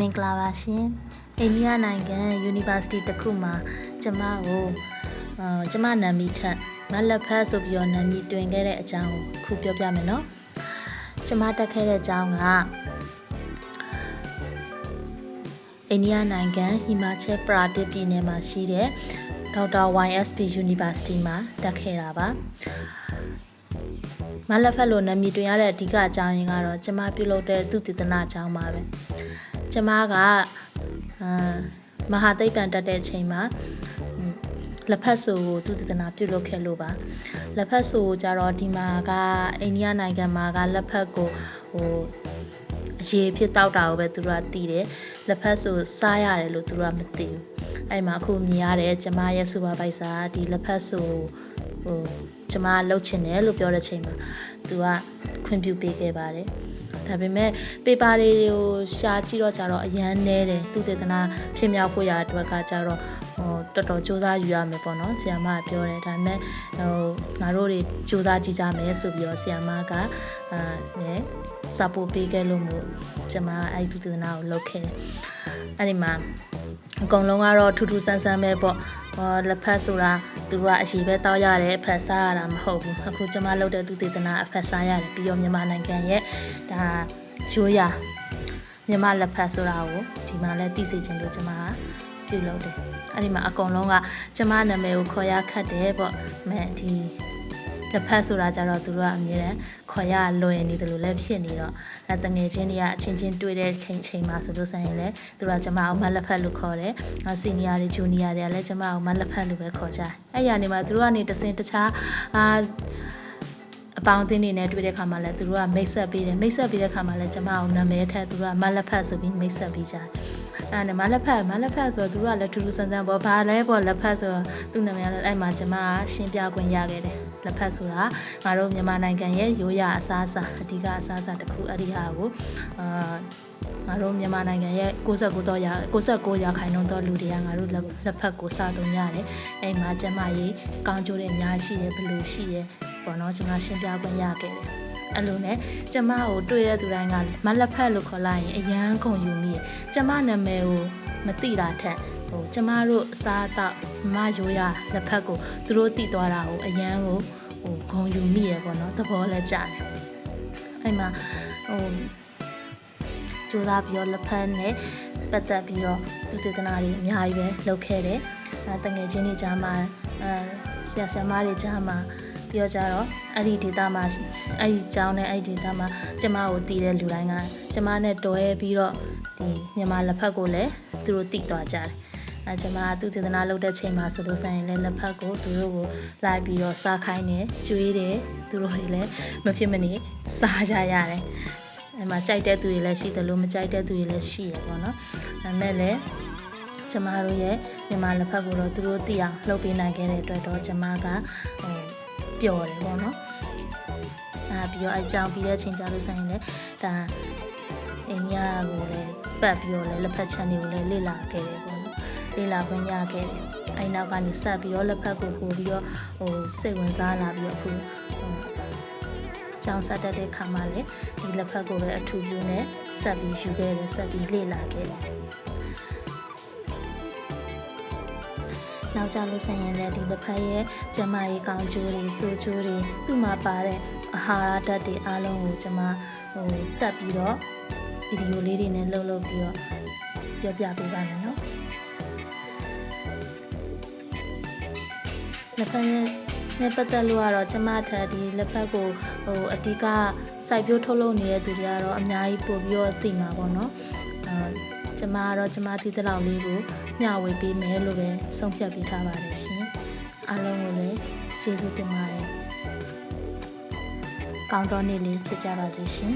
မင်္ဂလာပါရှင်အိန္ဒိယနိုင်ငံ University တစ်ခုမှာကျမကိုအာကျမနာမည်ထက်မလက်ဖက်ဆိုပြီးတော့နာမည်တွင်ခဲ့တဲ့အကြောင်းကိုခုပြောပြမယ်နော်ကျမတက်ခဲ့တဲ့အကြောင်းကအိန္ဒိယနိုင်ငံဟီမာချက်ပရာဒစ်ပြည်နယ်မှာရှိတဲ့ဒေါက်တာ YSP University မှာတက်ခဲ့တာပါမလက်ဖက်လိုနာမည်တွင်ရတဲ့အဓိကအကြောင်းရင်းကတော့ကျမပြုလုပ်တဲ့သူတည်တနာအကြောင်းပါပဲ ကျမကအာမဟာသိပ္ပံတက်တဲ့အချိန်မှာဟွန်းလက်ဖက်ဆိုကိုသူတည်တနာပြုလုပ်ခဲ့လို့ပါလက်ဖက်ဆိုကိုကြတော့ဒီမှာကအိန္ဒိယနိုင်ငံမှာကလက်ဖက်ကိုဟိုအရေးဖြစ်တောက်တာကိုပဲသူတို့ကတည်တယ်လက်ဖက်ဆိုစားရတယ်လို့သူတို့ကမသိဘူးအဲ့မှာအခုမြင်ရတဲ့ကျမရဲ့စူပါဗိုက်ဆာဒီလက်ဖက်ဆိုဟိုကျမလှုပ်ချင်တယ်လို့ပြောတဲ့ချိန်မှာသူကခွင့်ပြုပေးခဲ့ပါတယ် ဒါပေမဲ့ပေပါတွေကိုရှာကြည့်တော့ကြတော့အရန်နဲတယ်သူတေသနာဖြစ်မြောက်ဖို့ရအတွက်ကကြတော့ ဟိုတော်တော်စူးစမ်းယူရမယ်ပေါ့နော်ဆီယမကပြောတယ်ဒါပေမဲ့ဟိုငါတို့တွေစူးစမ်းကြည့်ကြမယ်ဆိုပြီးတော့ဆီယမကအာနဲ့စပို့ပေးခဲ့လို့မို့ကျွန်မအဲ့ဒီသူတေသနာကိုလုပ်ခဲ့တယ်အဲ့ဒီမှာအကုန်လုံးကတော့ထူးထူးဆန်းဆန်းပဲပေါ့ဟောလက်ဖက်ဆိုတာသူတို့ကအရှိပဲတောက်ရတယ်အဖက်စားရတာမဟုတ်ဘူးအခုကျွန်မလုပ်တဲ့သူတေသနာအဖက်စားရတယ်ပြီးတော့မြန်မာနိုင်ငံရဲ့ဒါရိုးရာမြန်မာလက်ဖက်ဆိုတာကိုဒီမှာလဲသိစေချင်လို့ကျွန်မက ပြုလုပ်တယ်အဲ့ဒီမှာအကုန်လုံးကကျွန်မနာမည်ကိုခေါ်ရခတ်တယ်ပေါ့မဲဒီလက်ဖက်ဆိုတာကြတော့သူတို့ကအမြဲတမ်းခေါ်ရလွယ်နေတယ်လို့လည်းဖြစ်နေတော့အဲတငယ်ချင်းတွေကအချင်းချင်းတွေ့တဲ့ချိန်ချိန်မှာဆိုလို့ဆိုရင်လည်းသူတို့ကကျွန်မအောင်မလက်ဖက်လို့ခေါ်တယ်။စီနီယာတွေဂျူနီယာတွေကလည်းကျွန်မအောင်မလက်ဖက်လို့ပဲခေါ်ကြတယ်။အဲ့ရနေမှာသူတို့ကနေတစင်တခြားအာအပေါင်းအသင်းတွေနဲ့တွေ့တဲ့ခါမှာလည်းသူတို့ကမိတ်ဆက်ပေးတယ်မိတ်ဆက်ပေးတဲ့ခါမှာလည်းကျွန်မအောင်နာမည်ထက်သူတို့ကမလက်ဖက်ဆိုပြီးမိတ်ဆက်ပေးကြတယ် အဲ့ဒါနဲ့မလက်ဖက်မလက်ဖက်ဆိုတော့သူတို့ကလည်းထူးထူးဆန်းဆန်းပေါ့ဘာလဲပေါ့လက်ဖက်ဆိုတော့သူ့နာမည်ကလည်းအဲ့မှာကျွန်မကရှင်းပြခွင့်ရခဲ့တယ်လက်ဖက်ဆိုတာငါတို့မြန်မာနိုင်ငံရဲ့ရိုးရာအစားအစာအဓိကအစားအစာတစ်ခုအဲ့ဒီဟာကိုအာငါတို့မြန်မာနိုင်ငံရဲ့69တော့ရ69ရာခိုင်နှုန်းသောလူတွေကငါတို့လက်ဖက်ကိုစားသုံးရတယ်အဲ့မှာကျမကြီးကောင်းကျိုးတွေအများကြီးရှိတယ်ဘယ်လိုရှိတယ်ပေါ့နော်ကျွန်မရှင်းပြခွင့်ရခဲ့တယ် အဲ့လိုနဲ့ကျမကိုတွေ့တဲ့သူတိုင်းကမလက်ဖက်လို့ခေါ်လိုက်ရင်အရန်ကုန်ယူမိတယ်ကျမနာမည်ကိုမသိတာထက်ဟိုကျမတို့အစားအသောက်မရိုးရလက်ဖက်ကိုသူတို့တည်သွားတာကိုအရန်ကိုဟိုဂုံယူမိရပေါ့နော်သဘောလဲကြတယ်အဲ့မှာဟိုကြိုးစားပြီးတော့လက်ဖက်နဲ့ပတ်သက်ပြီးတော့လူတေသနာတွေအများကြီးပဲလုပ်ခဲ့တယ်အဲတငယ်ချင်းတွေကြားမှာအဲဆရာဆရာမတွေကြားမှာ ပြီးတော့ကြတော့အဲ့ဒီဒေတာမှာအဲ့ဒီကျောင်းနဲ့အဲ့ဒီဒေတာမှာကျမကိုတည်တဲ့လူတိုင်းကကျမနဲ့တွဲပြီးတော့ဒီမြန်မာလက်ဖက်ကိုလည်းသူတို့တည်သွားကြတယ်အဲကျမသူတေသနာလုပ်တဲ့ချိန်မှာဆိုလို့ဆိုင်ရင်လည်းလက်ဖက်ကိုသူတို့ကိုလိုက်ပြီးတော့စားခိုင်းတယ်ကျွေးတယ်သူတို့တွေလည်းမဖြစ်မနေစားကြရတယ်အဲမှာကြိုက်တဲ့သူတွေလည်းရှိတယ်လို့မကြိုက်တဲ့သူတွေလည်းရှိရပေါ့နော်ဒါမဲ့လည်းကျမတို့ရဲ့မြန်မာလက်ဖက်ကိုတော့သူတို့သိအောင်လုပ်ပေးနိုင်ခဲ့တဲ့အတွက်တော့ကျမကဟို ပျော်တယ်ပေါ့နော်အာပြီးတော့အကြောင်းပြီးတဲ့အချိန်ကြလို့ဆိုင်ရင်လည်းဒါအိန္ဒိယကိုလည်းပတ်ပြီးတော့လည်းလက်ဖက်ချန်တွေကိုလည်းလေ့လာခဲ့တယ်ပေါ့နော်လေ့လာခွင့်ရခဲ့တယ်အဲ့နောက်ကနေစပ်ပြီးတော့လက်ဖက်ကိုပို့ပြီးတော့ဟိုစိတ်ဝင်စားလာပြီးတော့အခုဟိုကျောင်းဆက်တက်တဲ့ခါမှာလည်းဒီလက်ဖက်ကိုပဲအထူးပြုနဲ့ဆက်ပြီးယူခဲ့တယ်ဆက်ပြီးလေ့လာခဲ့တယ် နောက်ကြလို့ဆိုင်ရင်လည်းဒီလက်ဖက်ရဲ့ကျမရေးကောင်းကျိုးတွေစိုးကျိုးတွေသူ့မှာပါတဲ့အာဟာရဓာတ်တွေအားလုံးကိုကျမဟိုဆက်ပြီးတော့ဗီဒီယိုလေးတွေနဲ့လှုပ်လှုပ်ပြီးတော့ပြောပြပေးပါမယ်နော်လက်ဖက်ရဲ့နဲ့ပတ်သက်လို့ကတော့ကျမထက်ဒီလက်ဖက်ကိုဟိုအဓိကစိုက်ပျိုးထုတ်လုပ်နေတဲ့သူတွေကတော့အများကြီးပို့ပြီးတော့သိမှာပေါ့နော်အဲ ကျမကတော့ကျမတည်တဲ့လောက်လေးကိုမျှဝေပေးမယ်လို့ပဲဆုံးဖြတ်ပေးထားပါတယ်ရှင်အားလုံးကိုလည်းကျေးဇူးတင်ပါတယ်ကောင်းတော့နေ့လေးဖြစ်ကြပါစေရှင်